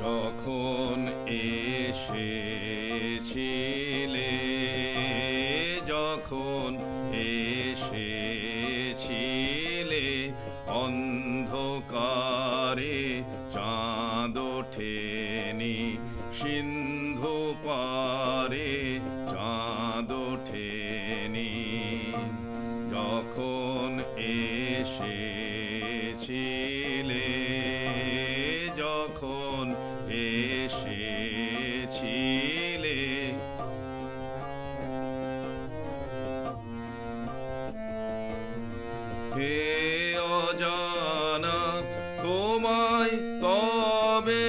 যখন এসেছিলে যখন এসেছিলে অন্ধকারে চাঁদ ওঠেনি সিন্ধু পারে চাঁদ ওঠেনি। যখন এসেছিলে হে অজানা তোমায় তবে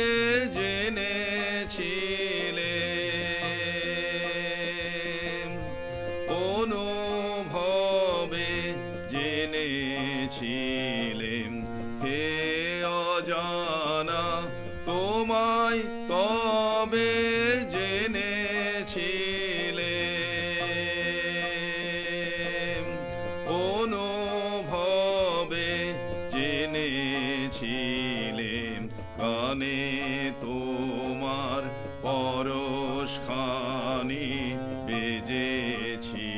জেনেছিলে। অনুভবে জেনেছিলেন গানে তোমার পরশখানি বেজেছিল।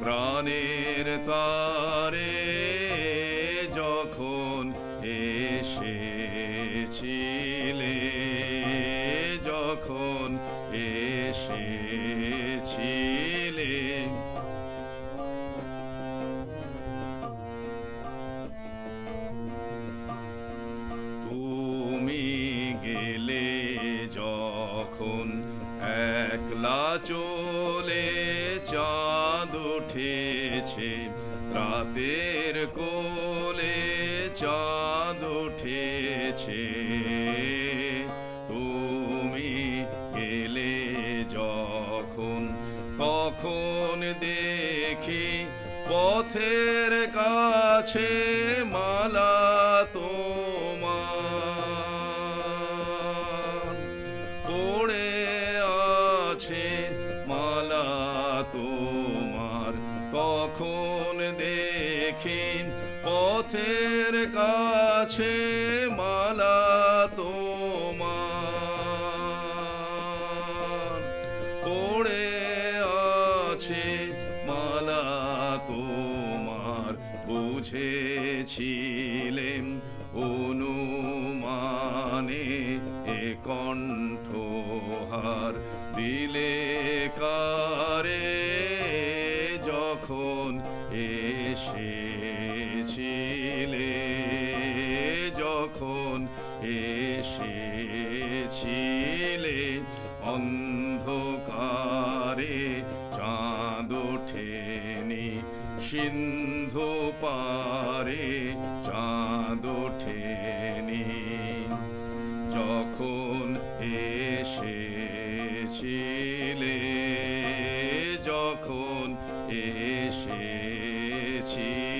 প্রাণের তারে যখন এসেছিলে যখন এসেছিলে চলে চাঁদ উঠেছে। রাতের কোলে চাঁদ উঠেছে। তুমি গেলে যখন কখন দেখি পথের কাছে মালা তখন দেখি পথের কাছে মালা তোমার। পড়ে আছে মালা তোমার, বুঝেছিলেন অনুমানে এ কণ্ঠহার। দিলে কারে এসেছিলে যখন এসেছিলে অন্ধকারে চাঁদ ওঠেনি সিন্ধু পারে চাঁদ ওঠেনি। যখন এসেছিলে যখন এসেছিলে